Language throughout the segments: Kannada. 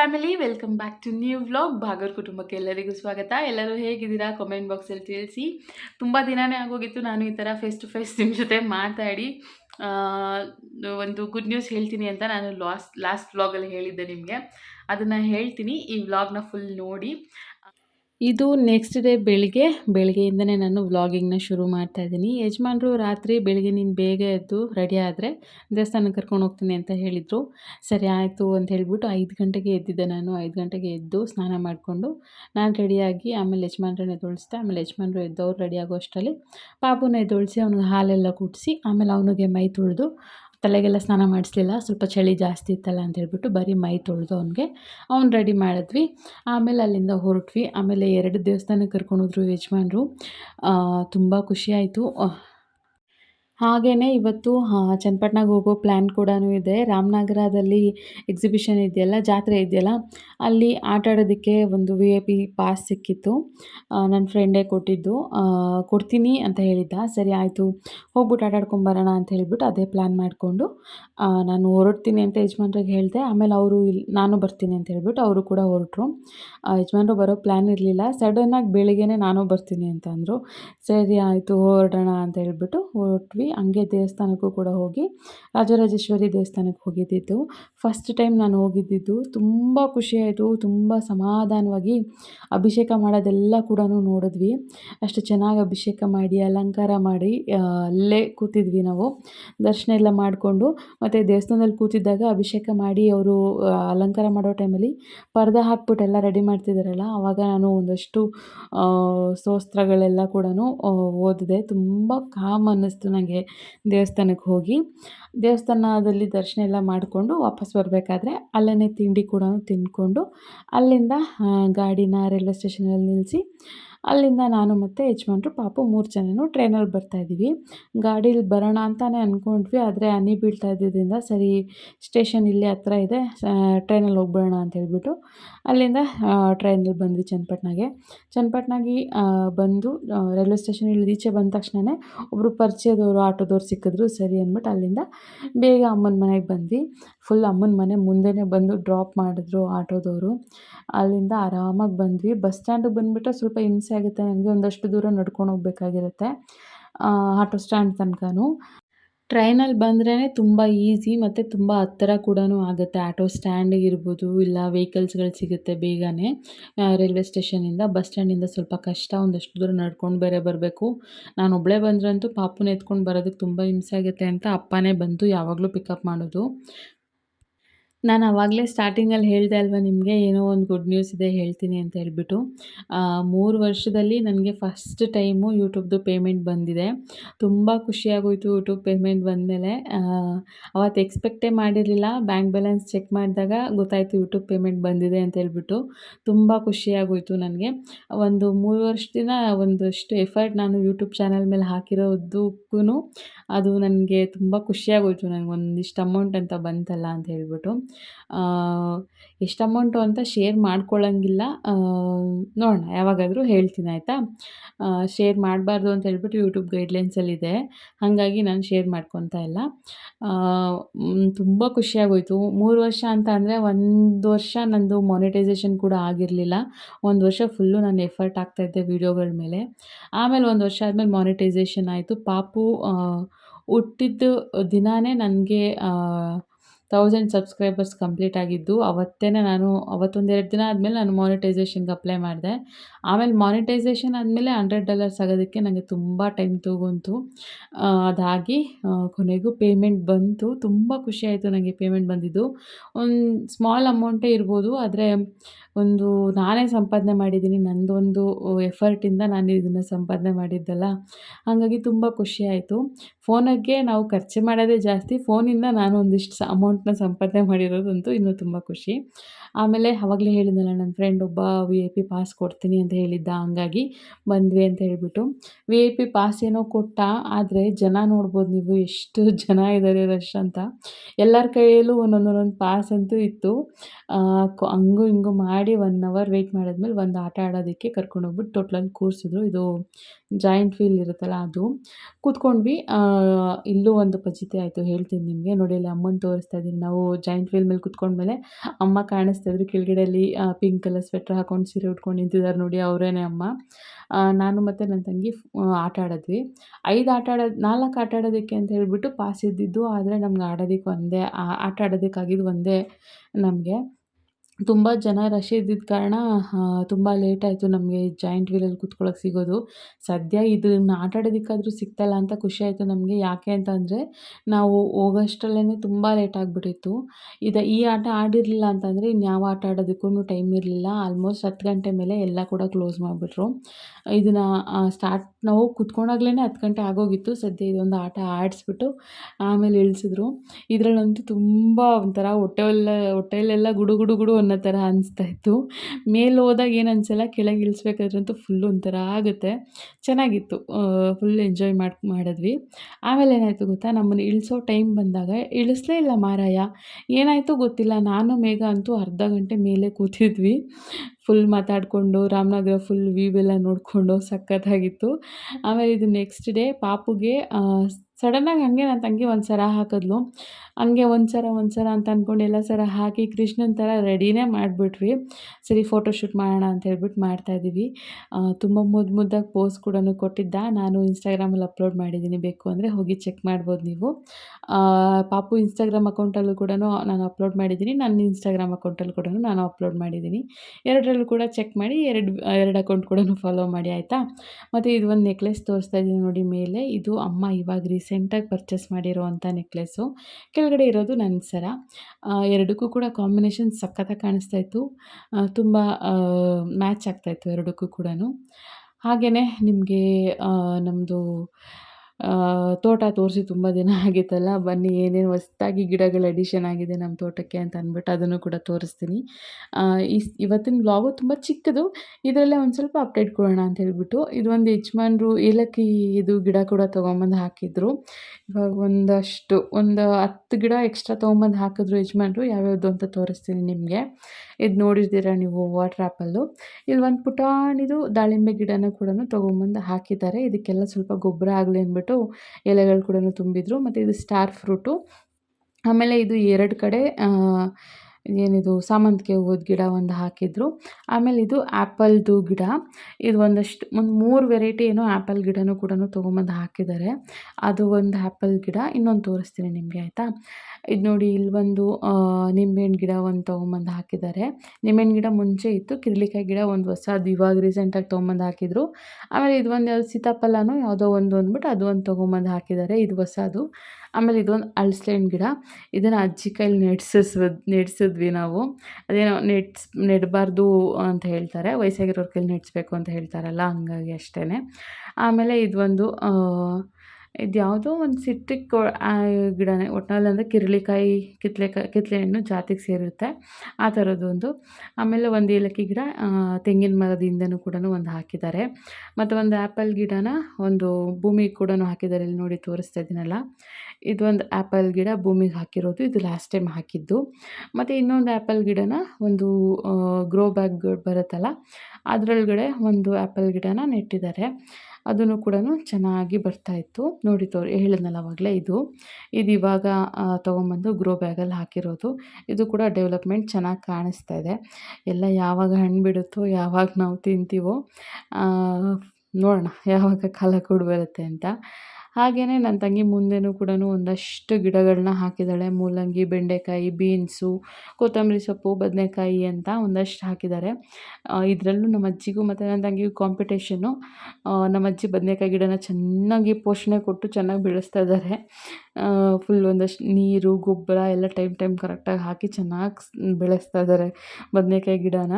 Family welcome back to new vlog ಭಾಗರ್ ಕುಟುಂಬಕ್ಕೆ ಎಲ್ಲರಿಗೂ ಸ್ವಾಗತ. ಎಲ್ಲರೂ ಹೇಗಿದ್ದೀರಾ? ಕಾಮೆಂಟ್ ಬಾಕ್ಸಲ್ಲಿ ತಿಳಿಸಿ. ತುಂಬ ದಿನನೇ ಆಗೋಗಿತ್ತು. ನಾನು ಈ ಥರ ಫೇಸ್ ಟು ಫೇಸ್ ನಿಮ್ಮ ಜೊತೆ ಮಾತಾಡಿ ಒಂದು ಗುಡ್ ನ್ಯೂಸ್ ಹೇಳ್ತೀನಿ ಅಂತ ನಾನು ಲಾಸ್ಟ್ ಲಾಸ್ಟ್ ವ್ಲಾಗಲ್ಲಿ ಹೇಳಿದ್ದೆ ನಿಮಗೆ. ಅದನ್ನು ಹೇಳ್ತೀನಿ. ಈ ವ್ಲಾಗ್ನ ಫುಲ್ ನೋಡಿ. ಇದು ನೆಕ್ಸ್ಟ್ ಡೇ ಬೆಳಿಗ್ಗೆ, ಬೆಳಿಗ್ಗೆಯಿಂದನೇ ನಾನು ವ್ಲಾಗಿಂಗ್ನ ಶುರು ಮಾಡ್ತಾ ಇದ್ದೀನಿ. ಯಜಮಾನ್ರು ರಾತ್ರಿ ಬೆಳಗ್ಗೆ ನೀನು ಬೇಗ ಎದ್ದು ರೆಡಿ ಆದರೆ ದೇವಸ್ಥಾನಕ್ಕೆ ಕರ್ಕೊಂಡು ಹೋಗ್ತೀನಿ ಅಂತ ಹೇಳಿದರು. ಸರಿ ಆಯಿತು ಅಂತ ಹೇಳಿಬಿಟ್ಟು ಐದು ಗಂಟೆಗೆ ಎದ್ದಿದ್ದೆ ನಾನು. ಐದು ಗಂಟೆಗೆ ಎದ್ದು ಸ್ನಾನ ಮಾಡಿಕೊಂಡು ನಾನು ರೆಡಿಯಾಗಿ ಆಮೇಲೆ ಯಜಮಾನ್ರನ್ನ ಎದ್ದೊಳಿಸ್ದೆ ಆಮೇಲೆ ಯಜಮಾನ್ರು ಎದ್ದವ್ರು ರೆಡಿ ಆಗೋ ಅಷ್ಟರಲ್ಲಿ ಪಾಪುನ ಎದ್ದೊಳಿಸಿ ಅವ್ನಿಗೆ ಹಾಲೆಲ್ಲ ಕುಡಿಸಿ ಆಮೇಲೆ ಅವನಿಗೆ ಮೈ ತೊಳೆದು ತಲೆಗೆಲ್ಲ ಸ್ನಾನ ಮಾಡಿಸ್ಲಿಲ್ಲ, ಸ್ವಲ್ಪ ಚಳಿ ಜಾಸ್ತಿ ಇತ್ತಲ್ಲ ಅಂತ ಹೇಳ್ಬಿಟ್ಟು ಬರೀ ಮೈ ತೊಳೆದು ಅವನಿಗೆ, ಅವ್ನು ರೆಡಿ ಮಾಡಿದ್ವಿ. ಆಮೇಲೆ ಅಲ್ಲಿಂದ ಹೊರಟ್ವಿ. ಆಮೇಲೆ ಎರಡು ದೇವಸ್ಥಾನಕ್ಕೆ ಕರ್ಕೊಂಡೋದ್ರು ಯಜಮಾನ್ರು. ತುಂಬ ಖುಷಿಯಾಯಿತು ಹಾಗೆಯೇ ಇವತ್ತು ಚನ್ನಪಟ್ಟಣಗೆ ಹೋಗೋ ಪ್ಲ್ಯಾನ್ ಕೂಡ ಇದೆ. ರಾಮನಗರದಲ್ಲಿ ಎಕ್ಸಿಬಿಷನ್ ಇದೆಯಲ್ಲ, ಜಾತ್ರೆ ಇದೆಯಲ್ಲ, ಅಲ್ಲಿ ಆಟ ಆಡೋದಕ್ಕೆ ಒಂದು ವಿ ಐ ಪಿ ಪಾಸ್ ಸಿಕ್ಕಿತ್ತು. ನನ್ನ ಫ್ರೆಂಡೇ ಕೊಟ್ಟಿದ್ದು. ಕೊಡ್ತೀನಿ ಅಂತ ಹೇಳಿದ್ದ. ಸರಿ, ಆಯಿತು. ಹೋಗ್ಬಿಟ್ಟು ಆಟಾಡ್ಕೊಂಬರೋಣ ಅಂತ ಹೇಳಿಬಿಟ್ಟು ಅದೇ ಪ್ಲ್ಯಾನ್ ಮಾಡಿಕೊಂಡು ನಾನು ಹೊರಡ್ತೀನಿ ಅಂತ ಯಜಮಾನ್ರಿಗೆ ಹೇಳಿದೆ. ಆಮೇಲೆ ಅವರು ಇಲ್ಲಿ ನಾನು ಬರ್ತೀನಿ ಅಂತ ಹೇಳ್ಬಿಟ್ಟು ಅವರು ಕೂಡ ಹೊರಟ್ರು. ಯಜಮಾನ್ರು ಬರೋ ಪ್ಲ್ಯಾನ್ ಇರಲಿಲ್ಲ. ಸಡನ್ನಾಗಿ ಬೆಳಿಗ್ಗೆ ನಾನು ಬರ್ತೀನಿ ಅಂತ ಅಂದರು. ಸರಿ, ಆಯಿತು, ಹೊರಡೋಣ ಅಂತ ಹೇಳ್ಬಿಟ್ಟು ಹೊರಟ್ವಿ. ಹಂಗೆ ದೇವಸ್ಥಾನಕ್ಕೂ ಕೂಡ ಹೋಗಿ, ರಾಜರಾಜೇಶ್ವರಿ ದೇವಸ್ಥಾನಕ್ಕೆ ಹೋಗಿದ್ದಿದ್ದು. ಫಸ್ಟ್ ಟೈಮ್ ನಾನು ಹೋಗಿದ್ದಿದ್ದು, ತುಂಬ ಖುಷಿಯಾಯಿತು ತುಂಬ ಸಮಾಧಾನವಾಗಿ ಅಭಿಷೇಕ ಮಾಡೋದೆಲ್ಲ ಕೂಡ ನೋಡಿದ್ವಿ. ಅಷ್ಟು ಚೆನ್ನಾಗಿ ಅಭಿಷೇಕ ಮಾಡಿ, ಅಲಂಕಾರ ಮಾಡಿ ಅಲ್ಲೇ ಕೂತಿದ್ವಿ ನಾವು. ದರ್ಶನ ಎಲ್ಲ ಮಾಡಿಕೊಂಡು, ಮತ್ತು ದೇವಸ್ಥಾನದಲ್ಲಿ ಕೂತಿದ್ದಾಗ ಅಭಿಷೇಕ ಮಾಡಿ ಅವರು ಅಲಂಕಾರ ಮಾಡೋ ಟೈಮಲ್ಲಿ ಪರ್ದೆ ಹಾಕ್ಬಿಟ್ಟು ಎಲ್ಲ ರೆಡಿ ಮಾಡ್ತಿದ್ದಾರಲ್ಲ ಆವಾಗ ನಾನು ಒಂದಷ್ಟು ಸ್ತೋತ್ರಗಳೆಲ್ಲ ಕೂಡ ಓದಿದೆ. ತುಂಬ ಕಾಮ್ ಅನ್ನಿಸ್ತು ನನಗೆ ದೇವಸ್ಥಾನಕ್ಕೆ ಹೋಗಿ ದೇವಸ್ಥಾನದಲ್ಲಿ ದರ್ಶನ ಎಲ್ಲ ಮಾಡಿಕೊಂಡು ವಾಪಸ್ ಬರಬೇಕಾದ್ರೆ ಅಲ್ಲೇ ತಿಂಡಿ ಕೂಡ ತಿಂದ್ಕೊಂಡು ಅಲ್ಲಿಂದ ಗಾಡಿನ ರೈಲ್ವೆ ಸ್ಟೇಷನಲ್ಲಿ ನಿಲ್ಲಿಸಿ ಅಲ್ಲಿಂದ ನಾನು ಮತ್ತು ಯಜಮಾನ್ರು ಪಾಪು ಮೂರು ಜನನೂ ಟ್ರೈನಲ್ಲಿ ಬರ್ತಾಯಿದ್ದೀವಿ ಗಾಡೀಲಿ ಬರೋಣ ಅಂತಲೇ ಅಂದ್ಕೊಂಡ್ವಿ ಆದರೆ ಹನಿ ಬೀಳ್ತಾ ಇದ್ದಿದ್ದರಿಂದ ಸರಿ ಸ್ಟೇಷನ್ ಇಲ್ಲೇ ಹತ್ರ ಇದೆ ಟ್ರೈನಲ್ಲಿ ಹೋಗ್ಬಿಡೋಣ ಅಂತ ಹೇಳ್ಬಿಟ್ಟು ಅಲ್ಲಿಂದ ಟ್ರೈನಲ್ಲಿ ಬಂದ್ವಿ ಚನ್ನಪಟ್ಟಣಗೆ ಚನ್ನಪಟ್ಟಣಗೆ ಬಂದು ರೈಲ್ವೆ ಸ್ಟೇಷನ್ ಇಲ್ಲಿ ಈಚೆ ಬಂದ ತಕ್ಷಣವೇ ಒಬ್ಬರು ಪರಿಚಯದವರು ಆಟೋದವ್ರು ಸಿಕ್ಕಿದ್ರು, ಸರಿ ಅಂದ್ಬಿಟ್ಟು ಅಲ್ಲಿಂದ ಬೇಗ ಅಮ್ಮನ ಮನೆಗೆ ಬಂದ್ವಿ. ಫುಲ್ ಅಮ್ಮನ ಮನೆ ಮುಂದೆನೇ ಬಂದು ಡ್ರಾಪ್ ಮಾಡಿದ್ರು ಆಟೋದವರು ಅಲ್ಲಿಂದ ಆರಾಮಾಗಿ ಬಂದ್ವಿ. ಬಸ್ ಸ್ಟ್ಯಾಂಡಿಗೆ ಬಂದುಬಿಟ್ಟು ಸ್ವಲ್ಪ ಹಿಂಸೆ ಆಗುತ್ತೆ. ನನಗೆ ಒಂದಷ್ಟು ದೂರ ನಡ್ಕೊಂಡು ಹೋಗ್ಬೇಕಾಗಿರುತ್ತೆ. ಆಟೋ ಸ್ಟ್ಯಾಂಡ್ ತನಕನೂ. ಟ್ರೈನಲ್ಲಿ ಬಂದ್ರೇ ತುಂಬ ಈಸಿ ಮತ್ತು ತುಂಬ ಹತ್ತಿರ ಕೂಡ ಆಗುತ್ತೆ. ಆಟೋ ಸ್ಟ್ಯಾಂಡಿಗೆ ಇರ್ಬೋದು, ಇಲ್ಲ ವೆಹಿಕಲ್ಸ್ಗಳು ಸಿಗುತ್ತೆ ಬೇಗನೆ. ರೈಲ್ವೆ ಸ್ಟೇಷನಿಂದ, ಬಸ್ ಸ್ಟ್ಯಾಂಡಿಂದ ಸ್ವಲ್ಪ ಕಷ್ಟ, ಒಂದಷ್ಟು ದೂರ ನಡ್ಕೊಂಡು ಬೇರೆ ಬರಬೇಕು. ನಾನು ಒಬ್ಬಳೇ ಬಂದ್ರಂತೂ ಪಾಪುನ ಎತ್ಕೊಂಡು ಬರೋದಕ್ಕೆ ತುಂಬ ಹಿಂಸೆ ಆಗುತ್ತೆ ಅಂತ ಅಪ್ಪನೇ ಬಂದು ಯಾವಾಗಲೂ ಪಿಕಪ್ ಮಾಡೋದು. ನಾನು ಆವಾಗಲೇ ಸ್ಟಾರ್ಟಿಂಗಲ್ಲಿ ಹೇಳಿದೆ ಅಲ್ವಾ ನಿಮಗೆ, ಏನೋ ಒಂದು ಗುಡ್ ನ್ಯೂಸ್ ಇದೆ ಹೇಳ್ತೀನಿ ಅಂತ ಹೇಳಿಬಿಟ್ಟು. ಮೂರು ವರ್ಷದಲ್ಲಿ ನನಗೆ ಫಸ್ಟ್ ಟೈಮು ಯೂಟ್ಯೂಬ್ದು ಪೇಮೆಂಟ್ ಬಂದಿದೆ. ತುಂಬ ಖುಷಿಯಾಗೋಯಿತು ಯೂಟ್ಯೂಬ್ ಪೇಮೆಂಟ್ ಬಂದಮೇಲೆ. ಅವತ್ತು ಎಕ್ಸ್ಪೆಕ್ಟೇ ಮಾಡಿರಲಿಲ್ಲ. ಬ್ಯಾಂಕ್ ಬ್ಯಾಲೆನ್ಸ್ ಚೆಕ್ ಮಾಡಿದಾಗ ಗೊತ್ತಾಯಿತು ಯೂಟ್ಯೂಬ್ ಪೇಮೆಂಟ್ ಬಂದಿದೆ ಅಂತ ಹೇಳ್ಬಿಟ್ಟು. ತುಂಬ ಖುಷಿಯಾಗೋಯಿತು ನನಗೆ. ಒಂದು ಮೂರು ವರ್ಷದಿಂದ ಒಂದಷ್ಟು ಎಫರ್ಟ್ ನಾನು ಯೂಟ್ಯೂಬ್ ಚಾನಲ್ ಮೇಲೆ ಹಾಕಿರೋದಕ್ಕೂ ಅದು ನನಗೆ ತುಂಬ ಖುಷಿಯಾಗೋಯಿತು. ನನಗೆ ಒಂದಿಷ್ಟು ಅಮೌಂಟ್ ಅಂತ ಬಂತಲ್ಲ ಅಂತ ಹೇಳ್ಬಿಟ್ಟು. ಎಷ್ಟು ಅಮೌಂಟು ಅಂತ ಶೇರ್ ಮಾಡ್ಕೊಳ್ಳೋಂಗಿಲ್ಲ ನೋಡೋಣ, ಯಾವಾಗಾದರೂ ಹೇಳ್ತೀನಿ, ಆಯಿತಾ? ಶೇರ್ ಮಾಡಬಾರ್ದು ಅಂತ ಹೇಳ್ಬಿಟ್ಟು ಯೂಟ್ಯೂಬ್ ಗೈಡ್ಲೈನ್ಸಲ್ಲಿದೆ ಹಾಗಾಗಿ ನಾನು ಶೇರ್ ಮಾಡ್ಕೊತಾ ಇಲ್ಲ. ತುಂಬ ಖುಷಿಯಾಗೋಯಿತು. ಮೂರು ವರ್ಷ ಅಂತ ಅಂದರೆ ಒಂದು ವರ್ಷ ನಂದು ಮಾನಿಟೈಸೇಷನ್ ಕೂಡ ಆಗಿರಲಿಲ್ಲ. ಒಂದು ವರ್ಷ ಫುಲ್ಲು ನಾನು ಎಫರ್ಟ್ ಆಗ್ತಾಯಿದ್ದೆ ವೀಡಿಯೋಗಳ ಮೇಲೆ. ಆಮೇಲೆ ಒಂದು ವರ್ಷ ಆದಮೇಲೆ ಮಾನಿಟೈಸೇಷನ್ ಆಯಿತು. ಪಾಪು ಹುಟ್ಟಿದ್ದು ದಿನಾನೇ ನನಗೆ ತೌಸಂಡ್ ಸಬ್ಸ್ಕ್ರೈಬರ್ಸ್ ಕಂಪ್ಲೀಟ್ ಆಗಿದ್ದು, ಅವತ್ತೇನೆ ನಾನು, ಅವತ್ತೊಂದೆರಡು ದಿನ ಆದಮೇಲೆ ನಾನು ಮಾನಿಟೈಸೇಷನ್ಗೆ ಅಪ್ಲೈ ಮಾಡಿದೆ. ಆಮೇಲೆ ಮಾನಿಟೈಸೇಷನ್ ಆದಮೇಲೆ ಹಂಡ್ರೆಡ್ ಡಾಲರ್ಸ್ ಆಗೋದಕ್ಕೆ ನನಗೆ ತುಂಬ ಟೈಮ್ ತೊಗೊಂತು. ಅದಾಗಿ ಕೊನೆಗೂ ಪೇಮೆಂಟ್ ಬಂತು. ತುಂಬ ಖುಷಿಯಾಯಿತು ನನಗೆ ಪೇಮೆಂಟ್ ಬಂದಿದ್ದು. ಒಂದು ಸ್ಮಾಲ್ ಅಮೌಂಟೇ ಇರ್ಬೋದು, ಆದರೆ ಒಂದು ನಾನೇ ಸಂಪಾದನೆ ಮಾಡಿದ್ದೀನಿ, ನಂದೊಂದು ಎಫರ್ಟಿಂದ ನಾನು ಇದನ್ನು ಸಂಪಾದನೆ ಮಾಡಿದ್ದಲ್ಲ. ಹಾಗಾಗಿ ತುಂಬ ಖುಷಿಯಾಯಿತು ಫೋನಿಗೆ ನಾವು ಖರ್ಚು ಮಾಡೋದೇ ಜಾಸ್ತಿ, ಫೋನಿಂದ ನಾನು ಒಂದಿಷ್ಟು ಸ ಅಮೌಂಟನ್ನ ಸಂಪಾದನೆ ಮಾಡಿರೋದಂತೂ ಇನ್ನೂ ತುಂಬ ಖುಷಿ. ಆಮೇಲೆ ಅವಾಗಲೇ ಹೇಳಿದ್ನಲ್ಲ ನನ್ನ ಫ್ರೆಂಡ್ ಒಬ್ಬ ವಿ ಐ ಪಿ ಪಾಸ್ ಕೊಡ್ತೀನಿ ಅಂತ ಹೇಳಿದ್ದ, ಹಂಗಾಗಿ ಬಂದ್ವಿ ಅಂತ ಹೇಳಿಬಿಟ್ಟು. ವಿ ಐ ಪಿ ಪಾಸ್ ಏನೋ ಕೊಟ್ಟ, ಆದರೆ ಜನ ನೋಡ್ಬೋದು ನೀವು, ಎಷ್ಟು ಜನ ಇದ್ದಾರೆ ರಶ್ ಅಂತ. ಎಲ್ಲರ ಕೈಯಲ್ಲೂ ಒಂದೊಂದೊಂದೊಂದು ಒಂದೊಂದು ಪಾಸ್ ಅಂತೂ ಇತ್ತು. ಹಂಗೂ ಹಿಂಗೂ ಮಾಡಿ ಮಾಡಿ ಒನ್ ಅವರ್ ವೆಯ್ಟ್ ಮಾಡಿದ್ಮೇಲೆ ಒಂದು ಆಟ ಆಡೋದಕ್ಕೆ ಕರ್ಕೊಂಡೋಗ್ಬಿಟ್ಟು ತೊಟ್ಲಲ್ಲಿ ಕೂರಿಸಿದ್ರು. ಇದು ಜಾಯಿಂಟ್ ಫೀಲ್ ಇರುತ್ತಲ್ಲ ಅದು. ಕೂತ್ಕೊಂಡ್ವಿ. ಇಲ್ಲೂ ಒಂದು ಪಚಿತೆ ಆಯಿತು ಹೇಳ್ತೀನಿ ನಿಮಗೆ. ನೋಡಿ ಅಲ್ಲಿ ಅಮ್ಮನ ತೋರಿಸ್ತಾ ಇದ್ದೀನಿ. ನಾವು ಜಾಯಿಂಟ್ ಫೀಲ್ ಮೇಲೆ ಕೂತ್ಕೊಂಡ್ಮೇಲೆ ಅಮ್ಮ ಕಾಣಿಸ್ತಾ ಇದ್ರು. ಕೆಳಗಡೆಯಲ್ಲಿ ಪಿಂಕ್ ಕಲರ್ ಸ್ವೆಟ್ರ್ ಹಾಕೊಂಡು ಸೀರೆ ಉಟ್ಕೊಂಡು ನಿಂತಿದ್ದಾರೆ ನೋಡಿ ಅವರೇನೇ ಅಮ್ಮ. ನಾನು ಮತ್ತು ನನ್ನ ತಂಗಿ ಆಟ ಆಡಿದ್ವಿ. ಐದು ಆಟ ಆಡೋದು ನಾಲ್ಕು ಆಟ ಆಡೋದಕ್ಕೆ ಅಂತ ಹೇಳಿಬಿಟ್ಟು ಪಾಸ್ ಇದ್ದಿದ್ದು ಆದರೆ ನಮ್ಗೆ ಆಡೋದಕ್ಕೆ ಒಂದೇ ಆಟ ಆಡೋದಕ್ಕಾಗಿದ್ದು ಒಂದೇ ನಮಗೆ. ತುಂಬ ಜನ ರಶ್ ಇದ್ದಿದ್ದ ಕಾರಣ ತುಂಬ ಲೇಟ್ ಆಯಿತು ನಮಗೆ ಜಾಯಿಂಟ್ ವೀಲಲ್ಲಿ ಕೂತ್ಕೊಳ್ಳೋಕೆ ಸಿಗೋದು. ಸದ್ಯ ಇದನ್ನ ಆಟ ಆಡೋದಕ್ಕಾದ್ರೂ ಸಿಕ್ತಲ್ಲ ಅಂತ ಖುಷಿ ಆಯಿತು ನಮಗೆ. ಯಾಕೆ ಅಂತ ಅಂದರೆ, ನಾವು ಹೋಗೋಷ್ಟರಲ್ಲೇ ತುಂಬ ಲೇಟ್ ಆಗಿಬಿಟ್ಟಿತ್ತು. ಇದು ಈ ಆಟ ಆಡಿರಲಿಲ್ಲ ಅಂತಂದರೆ ಇನ್ಯಾವ ಆಟ ಆಡೋದಕ್ಕೂ ಟೈಮ್ ಇರಲಿಲ್ಲ. ಆಲ್ಮೋಸ್ಟ್ ಹತ್ತು ಗಂಟೆ ಮೇಲೆ ಎಲ್ಲ ಕೂಡ ಕ್ಲೋಸ್ ಮಾಡಿಬಿಟ್ರು. ಇದನ್ನು ಸ್ಟಾರ್ಟ್ ನಾವು ಕುತ್ಕೊಂಡಾಗ್ಲೇ ಹತ್ತು ಗಂಟೆ ಆಗೋಗಿತ್ತು. ಸದ್ಯ ಇದೊಂದು ಆಟ ಆಡಿಸ್ಬಿಟ್ಟು ಆಮೇಲೆ ಇಳಿಸಿದ್ರು. ಇದರಲ್ಲಂತೂ ತುಂಬ ಒಂಥರ ಹೊಟ್ಟೆಲ್ಲ ಹೊಟ್ಟೆಯಲ್ಲೆಲ್ಲ ಗುಡು ಗುಡು ಗುಡು ಅನ್ನೋ ಥರ ಅನಿಸ್ತಾ ಇತ್ತು. ಮೇಲೆ ಹೋದಾಗ ಏನು ಅನಿಸಲ್ಲ, ಕೆಳಗೆ ಇಳಿಸ್ಬೇಕಾದ್ರಂತೂ ಫುಲ್ ಒಂಥರ ಆಗುತ್ತೆ. ಚೆನ್ನಾಗಿತ್ತು. ಫುಲ್ ಎಂಜಾಯ್ ಮಾಡಿ, ಮಾಡಿದ್ವಿ. ಆಮೇಲೆ ಏನಾಯಿತು ಗೊತ್ತಾ? ನಮ್ಮನ್ನು ಇಳಿಸೋ ಟೈಮ್ ಬಂದಾಗ, ಇಳಿಸ್ಲೇ ಇಲ್ಲ ಮಾರಾಯ. ಏನಾಯಿತು ಗೊತ್ತಿಲ್ಲ. ನಾನು, ಮೇಘ ಅಂತೂ ಅರ್ಧ ಗಂಟೆ ಮೇಲೆ ಕೂತಿದ್ವಿ. ಫುಲ್ ಮಾತಾಡಿಕೊಂಡು, ರಾಮನಗರ ಫುಲ್ ವ್ಯೂ ಎಲ್ಲ ನೋಡಿಕೊಂಡು ಸಖತ್ತಾಗಿತ್ತು. ಆಮೇಲೆ ಇದು ನೆಕ್ಸ್ಟ್ ಡೇ ಪಾಪುಗೆ ಸಡನ್ನಾಗಿ ಹಾಗೆ ನನ್ನ ತಂಗಿ ಒಂದು ಸರ ಹಾಕಿದ್ಲು. ಹಂಗೆ ಒಂದು ಸರ ಒಂದು ಸರ ಅಂತ ಅಂದ್ಕೊಂಡು ಎಲ್ಲ ಸರ ಹಾಕಿ ಕೃಷ್ಣನ ಥರ ರೆಡಿನೇ ಮಾಡಿಬಿಟ್ವಿ. ಸರಿ ಫೋಟೋ ಶೂಟ್ ಮಾಡೋಣ ಅಂತ ಹೇಳ್ಬಿಟ್ಟು ಮಾಡ್ತಾಯಿದ್ದೀವಿ ತುಂಬ ಮುದ್ದು ಮುದ್ದಾಗಿ ಪೋಸ್ ಕೂಡ ಕೊಟ್ಟಿದ್ದ. ನಾನು ಇನ್ಸ್ಟಾಗ್ರಾಮಲ್ಲಿ ಅಪ್ಲೋಡ್ ಮಾಡಿದ್ದೀನಿ. ಬೇಕು ಅಂದರೆ ಹೋಗಿ ಚೆಕ್ ಮಾಡ್ಬೋದು ನೀವು. ಪಾಪು ಇನ್ಸ್ಟಾಗ್ರಾಮ್ ಅಕೌಂಟಲ್ಲೂ ಕೂಡ ನಾನು ಅಪ್ಲೋಡ್ ಮಾಡಿದ್ದೀನಿ. ನನ್ನ ಇನ್ಸ್ಟಾಗ್ರಾಮ್ ಅಕೌಂಟಲ್ಲಿ ಕೂಡ ನಾನು ಅಪ್ಲೋಡ್ ಮಾಡಿದ್ದೀನಿ. ಎರಡರಲ್ಲೂ ಕೂಡ ಚೆಕ್ ಮಾಡಿ, ಎರಡು ಎರಡು ಅಕೌಂಟ್ ಕೂಡ ಫಾಲೋ ಮಾಡಿ, ಆಯಿತಾ? ಮತ್ತು ಇದು ಒಂದು ನೆಕ್ಲೆಸ್ ತೋರಿಸ್ತಾ ಇದ್ದೀನಿ ನೋಡಿ ಮೇಲೆ. ಇದು ಅಮ್ಮ ಇವಾಗ ರೀಸೆಂಟಾಗಿ ಪರ್ಚೇಸ್ ಮಾಡಿರೋವಂಥ ನೆಕ್ಲೆಸ್ಸು ಕೆಳಗಡೆ ಇರೋದು ನನ್ನ ಸರ. ಎರಡಕ್ಕೂ ಕೂಡ ಕಾಂಬಿನೇಷನ್ ಸಖತ್ತಾಗಿ ಕಾಣಿಸ್ತಾ ಇತ್ತು. ತುಂಬ ಮ್ಯಾಚ್ ಆಗ್ತಾಯಿತ್ತು ಎರಡಕ್ಕೂ ಕೂಡ ಹಾಗೆಯೇ ನಿಮಗೆ ನಮ್ಮದು ತೋಟ ತೋರಿಸಿ ತುಂಬ ದಿನ ಆಗಿತ್ತಲ್ಲ, ಬನ್ನಿ ಏನೇನು ಹೊಸ್ದಾಗಿ ಗಿಡಗಳು ಅಡಿಷನ್ ಆಗಿದೆ ನಮ್ಮ ತೋಟಕ್ಕೆ ಅಂತ ಅಂದ್ಬಿಟ್ಟು ಅದನ್ನು ಕೂಡ ತೋರಿಸ್ತೀನಿ. ಇಸ್, ಇವತ್ತಿನ ಬ್ಲಾಗು ತುಂಬ ಚಿಕ್ಕದು, ಇದರಲ್ಲೇ ಒಂದು ಸ್ವಲ್ಪ ಅಪ್ಡೇಟ್ ಕೊಡೋಣ ಅಂತ ಹೇಳ್ಬಿಟ್ಟು, ಇದೊಂದು ಯಜಮಾನ್ರು ಏಲಕ್ಕಿ ಇದು ಗಿಡ ಕೂಡ ತೊಗೊಂಬಂದು ಹಾಕಿದ್ರು. ಇವಾಗ ಒಂದಷ್ಟು, ಒಂದು ಹತ್ತು ಗಿಡ ಎಕ್ಸ್ಟ್ರಾ ತೊಗೊಂಬಂದು ಹಾಕಿದ್ರು ಯಜಮಾನ್ರು, ಯಾವ್ಯಾವುದು ಅಂತ ತೋರಿಸ್ತೀನಿ ನಿಮಗೆ. ಇದು ನೋಡಿದ್ದೀರ ನೀವು ವಾಟರ್ ಆ್ಯಪಲ್ಲು ಇಲ್ಲಿ ಒಂದು ಪುಟಾಣಿದು ದಾಳಿಂಬೆ ಗಿಡನ ಕೂಡ ತೊಗೊಂಬಂದು ಹಾಕಿದ್ದಾರೆ, ಇದಕ್ಕೆಲ್ಲ ಸ್ವಲ್ಪ ಗೊಬ್ಬರ ಆಗಲಿ ಅಂದ್ಬಿಟ್ಟು ಎಲೆಗಳು ಕೂಡ ತುಂಬಿದ್ರು. ಮತ್ತು ಇದು ಸ್ಟಾರ್ ಫ್ರೂಟು. ಆಮೇಲೆ ಇದು ಎರಡು ಕಡೆ ಏನಿದು, ಸಾಮಂತಿಗೆ ಹೂವದ ಗಿಡ ಒಂದು ಹಾಕಿದ್ರು. ಆಮೇಲೆ ಇದು ಆ್ಯಪಲ್ದು ಗಿಡ. ಇದು ಒಂದಷ್ಟು, ಒಂದು ಮೂರು ವೆರೈಟಿ ಏನೋ ಆ್ಯಪಲ್ ಗಿಡನೂ ಕೂಡ ತೊಗೊಂಬಂದು ಹಾಕಿದ್ದಾರೆ. ಅದು ಒಂದು ಆ್ಯಪಲ್ ಗಿಡ. ಇನ್ನೊಂದು ತೋರಿಸ್ತೀನಿ ನಿಮಗೆ, ಆಯಿತಾ? ಇದು ನೋಡಿ ಇಲ್ಲಿ ಒಂದು ನಿಂಬೆಹಣ್ಣು ಗಿಡ ಒಂದು ತೊಗೊಂಬಂದು ಹಾಕಿದ್ದಾರೆ. ನಿಂಬೆಹಣ್ಣು ಗಿಡ ಮುಂಚೆ ಇತ್ತು, ಕಿರ್ಲಿಕಾಯಿ ಗಿಡ ಒಂದು ಹೊಸದು ಇವಾಗ ರೀಸೆಂಟಾಗಿ ತೊಗೊಂಬಂದು ಹಾಕಿದ್ರು. ಆಮೇಲೆ ಇದು ಒಂದು ಯಾವ್ದು ಸೀತಾಫಲನೂ ಯಾವುದೋ ಒಂದು ಅಂದ್ಬಿಟ್ಟು ಅದು ಒಂದು ತೊಗೊಂಬಂದು ಹಾಕಿದ್ದಾರೆ, ಇದು ಹೊಸದು. ಆಮೇಲೆ ಇದೊಂದು ಹಲ್ಸೆ ಗಿಡ, ಇದನ್ನು ಅಜ್ಜಿ ಕೈಲಿ ನೆಡ್ಸಿಸ್ ನೆಡ್ಸಿದ್ವಿ ನಾವು. ಅದೇನೋ ನೆಡ್ಸ್, ನೆಡಬಾರ್ದು ಅಂತ ಹೇಳ್ತಾರೆ, ವಯಸ್ಸಾಗಿರೋರ ಕೈಲಿ ನೆಡ್ಸ್ಬೇಕು ಅಂತ ಹೇಳ್ತಾರಲ್ಲ, ಹಂಗಾಗಿ ಅಷ್ಟೇ ಆಮೇಲೆ ಇದೊಂದು ಇದು ಯಾವುದೋ ಒಂದು ಸಿಟ್ರಿಕ್ ಗಿಡನೇ, ಒಟ್ನಲ್ಲಿ ಅಂದರೆ ಕಿರಳಿಕಾಯಿ, ಕಿತ್ಲೆಕಾಯಿ ಕಿತ್ತಲೆ ಹಣ್ಣು ಜಾತಿಗೆ ಸೇರುತ್ತೆ ಆ ಥರದ್ದೊಂದು ಆಮೇಲೆ ಒಂದು ಏಲಕ್ಕಿ ಗಿಡ ತೆಂಗಿನ ಮರದಿಂದನೂ ಕೂಡ ಒಂದು ಹಾಕಿದ್ದಾರೆ. ಮತ್ತು ಒಂದು ಆ್ಯಪಲ್ ಗಿಡನ ಒಂದು ಭೂಮಿ ಕೂಡ ಹಾಕಿದ್ದಾರೆ. ಇಲ್ಲಿ ನೋಡಿ ತೋರಿಸ್ತಾ ಇದ್ದೀನಲ್ಲ. ಇದೊಂದು ಆ್ಯಪಲ್ ಗಿಡ ಭೂಮಿಗೆ ಹಾಕಿರೋದು. ಇದು ಲಾಸ್ಟ್ ಟೈಮ್ ಹಾಕಿದ್ದು. ಮತ್ತು ಇನ್ನೊಂದು ಆ್ಯಪಲ್ ಗಿಡನ ಒಂದು ಗ್ರೋ ಬ್ಯಾಗ್ ಬರುತ್ತಲ್ಲ, ಅದರೊಳಗಡೆ ಒಂದು ಆ್ಯಪಲ್ ಗಿಡನ ನೆಟ್ಟಿದ್ದಾರೆ. ಅದನ್ನು ಕೂಡ ಚೆನ್ನಾಗಿ ಬರ್ತಾಯಿತ್ತು ನೋಡಿ ತೋರಿ, ಹೇಳಿದ್ನಲ್ಲ ಅವಾಗಲೇ ಇದು. ಇದು ಇವಾಗ ತೊಗೊಂಬಂದು ಗ್ರೋ ಬ್ಯಾಗಲ್ಲಿ ಹಾಕಿರೋದು. ಇದು ಕೂಡ ಡೆವಲಪ್ಮೆಂಟ್ ಚೆನ್ನಾಗಿ ಕಾಣಿಸ್ತಾ ಇದೆ. ಎಲ್ಲ ಯಾವಾಗ ಹಣ್ಣು ಬಿಡುತ್ತೋ, ಯಾವಾಗ ನಾವು ತಿಂತೀವೋ ನೋಡೋಣ ಯಾವಾಗ ಕಾಲ ಕೂಡ ಬರುತ್ತೆ ಅಂತ. ಹಾಗೆಯೇ ನನ್ನ ತಂಗಿ ಮುಂದೆಯೂ ಕೂಡ ಒಂದಷ್ಟು ಗಿಡಗಳನ್ನ ಹಾಕಿದ್ದಾಳೆ ಮೂಲಂಗಿ, ಬೆಂಡೆಕಾಯಿ, ಬೀನ್ಸು, ಕೊತ್ತಂಬರಿ ಸೊಪ್ಪು, ಬದನೆಕಾಯಿ ಅಂತ ಒಂದಷ್ಟು ಹಾಕಿದ್ದಾರೆ ಇದರಲ್ಲೂ ನಮ್ಮ ಅಜ್ಜಿಗೂ ಮತ್ತು ನನ್ನ ತಂಗಿಗೂ ಕಾಂಪಿಟೇಷನ್ನು ನಮ್ಮ ಅಜ್ಜಿ ಬದನೆಕಾಯಿ ಗಿಡನ ಚೆನ್ನಾಗಿ ಪೋಷಣೆ ಕೊಟ್ಟು ಚೆನ್ನಾಗಿ ಬೆಳೆಸ್ತಾ ಇದ್ದಾರೆ ಫುಲ್ ಒಂದಷ್ಟು ನೀರು, ಗೊಬ್ಬರ ಎಲ್ಲ ಟೈಮ್ ಟೈಮ್ ಕರೆಕ್ಟಾಗಿ ಹಾಕಿ ಚೆನ್ನಾಗಿ ಬೆಳೆಸ್ತಾ ಇದ್ದಾರೆ ಬದನೆಕಾಯಿ ಗಿಡನ.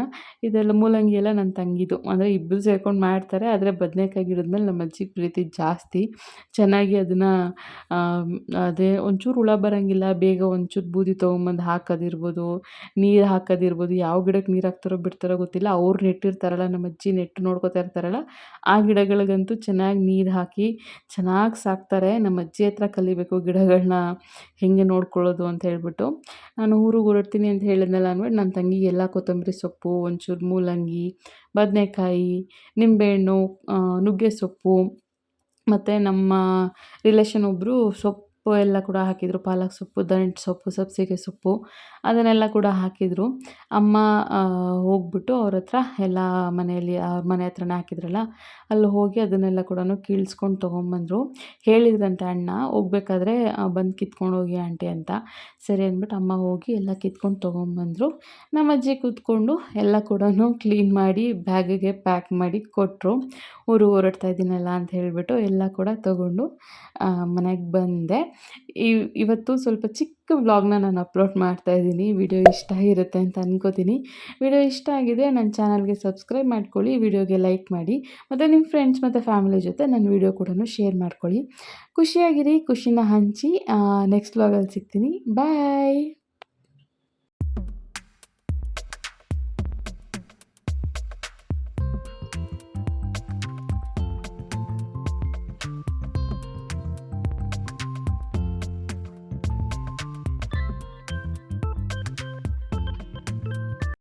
ಇದೆಲ್ಲ ಮೂಲಂಗಿ ಎಲ್ಲ ನನ್ನ ತಂಗಿದು. ಅಂದರೆ ಇಬ್ಬರು ಸೇರ್ಕೊಂಡು ಮಾಡ್ತಾರೆ. ಆದರೆ ಬದನೆಕಾಯಿ ಗಿಡದ ಮೇಲೆ ನಮ್ಮ ಅಜ್ಜಿಗೆ ಪ್ರೀತಿ ಜಾಸ್ತಿ. ಚೆನ್ನಾಗಿ ಅದನ್ನು ಅದೇ ಒಂಚೂರು ಹುಳ ಬರೋಂಗಿಲ್ಲ, ಬೇಗ ಒಂಚೂರು ಬೂದಿ ತೊಗೊಂಬಂದು ಹಾಕೋದಿರ್ಬೋದು, ನೀರು ಹಾಕೋದಿರ್ಬೋದು, ಯಾವ ಗಿಡಕ್ಕೆ ನೀರು ಹಾಕ್ತಾರೋ ಬಿಡ್ತಾರೋ ಗೊತ್ತಿಲ್ಲ, ಅವ್ರು ನೆಟ್ಟಿರ್ತಾರಲ್ಲ ನಮ್ಮ ಅಜ್ಜಿ ನೆಟ್ಟು ನೋಡ್ಕೊತಾ ಇರ್ತಾರಲ್ಲ, ಆ ಗಿಡಗಳಿಗಂತೂ ಚೆನ್ನಾಗಿ ನೀರು ಹಾಕಿ ಚೆನ್ನಾಗಿ ಸಾಕ್ತಾರೆ ನಮ್ಮ ಅಜ್ಜಿ ಹತ್ರ ಕಲಿಬೇಕು ಗಿಡಗಳನ್ನ ಹೇಗೆ ನೋಡ್ಕೊಳ್ಳೋದು ಅಂತ ಹೇಳ್ಬಿಟ್ಟು. ನಾನು ಊರಿಗೆ ಹೊರಡ್ತೀನಿ ಅಂತ ಹೇಳಿದ್ನಲ್ಲ ಅಂದ್ಬಿಟ್ಟು ನನ್ನ ತಂಗಿಗೆ ಎಲ್ಲ ಕೊತ್ತಂಬರಿ ಸೊಪ್ಪು, ಒಂಚೂರು ಮೂಲಂಗಿ, ಬದನೆಕಾಯಿ, ನಿಂಬೆಹಣ್ಣು ನುಗ್ಗೆ ಸೊಪ್ಪು ಮತ್ತು ನಮ್ಮ ರಿಲೇಷನ್ ಒಬ್ಬರು ಸೊಪ್ಪು ಎಲ್ಲ ಕೂಡ ಹಾಕಿದರು. ಪಾಲಕ್ ಸೊಪ್ಪು ದಂಟು ಸೊಪ್ಪು ಸಬ್ಬಸಿಗೆ ಸೊಪ್ಪು. ಅದನ್ನೆಲ್ಲ ಕೂಡ ಹಾಕಿದರು. ಅಮ್ಮ ಹೋಗ್ಬಿಟ್ಟು ಅವ್ರ ಹತ್ರ ಎಲ್ಲ ಮನೆಯಲ್ಲಿ, ಅವ್ರ ಮನೆ ಹತ್ರನೇ ಹಾಕಿದ್ರಲ್ಲ, ಅಲ್ಲಿ ಹೋಗಿ ಅದನ್ನೆಲ್ಲ ಕೂಡ ಕೀಳ್ಸ್ಕೊಂಡು ತೊಗೊಂಬಂದರು. ಹೇಳಿದ್ರಂತೆ, ಅಣ್ಣ, ಹೋಗ್ಬೇಕಾದ್ರೆ ಬಂದು ಕಿತ್ಕೊಂಡು ಹೋಗಿ ಆಂಟಿ ಅಂತ. ಸರಿ ಅಂದ್ಬಿಟ್ಟು ಅಮ್ಮ ಹೋಗಿ ಎಲ್ಲ ಕಿತ್ಕೊಂಡು ತೊಗೊಂಬಂದರು. ನಮ್ಮ ಅಜ್ಜಿ ಕೂತ್ಕೊಂಡು ಎಲ್ಲ ಕೂಡ ಕ್ಲೀನ್ ಮಾಡಿ, ಬ್ಯಾಗಿಗೆ ಪ್ಯಾಕ್ ಮಾಡಿ ಕೊಟ್ಟರು ಊರು ಹೊರಡ್ತಾ ಇದ್ದೀನಲ್ಲ ಅಂತ ಹೇಳಿಬಿಟ್ಟು ಎಲ್ಲ ಕೂಡ ತೊಗೊಂಡು ಮನೆಗೆ ಬಂದೆ. ಇವತ್ತು ಸ್ವಲ್ಪ ಚಿಕ್ಕ ವ್ಲಾಗ್ನ ನಾನು ಅಪ್ಲೋಡ್ ಮಾಡ್ತಾ ಇದ್ದೀನಿ ವಿಡಿಯೋ ಇಷ್ಟ ಆಗಿರುತ್ತೆ ಅಂತ ಅನ್ಕೋತೀನಿ. ವಿಡಿಯೋ ಇಷ್ಟ ಆಗಿದೆ ನನ್ನ ಚಾನಲ್ಗೆ ಸಬ್ಸ್ಕ್ರೈಬ್ ಮಾಡ್ಕೊಳ್ಳಿ, ವಿಡಿಯೋಗೆ ಲೈಕ್ ಮಾಡಿ. ಮತ್ತು ನಿಮ್ಮ ಫ್ರೆಂಡ್ಸ್ ಮತ್ತು ಫ್ಯಾಮಿಲಿ ಜೊತೆ ನನ್ನ ವಿಡಿಯೋ ಕೂಡ ಶೇರ್ ಮಾಡ್ಕೊಳ್ಳಿ. ಖುಷಿಯಾಗಿರಿ, ಖುಷಿನ ಹಂಚಿ ನೆಕ್ಸ್ಟ್ ವ್ಲಾಗಲ್ಲಿ ಸಿಗ್ತೀನಿ. ಬಾಯ್